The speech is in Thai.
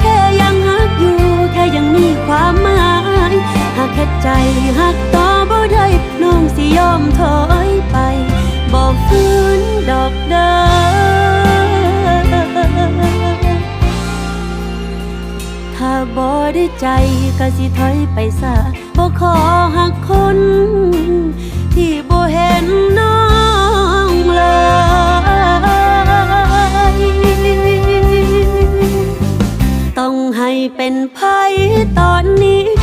แค่ยังฮักอยู่ แค่ยังมีความหมาย หากแค่ใจฮักต่อบ่ได้น้องสิยอมถอยไป บอกฟื้นดอกเดิถ้าบ่ได้ใจก็สิถอยไปซะบ่ขอฮัก เป็นภัยตอนนี้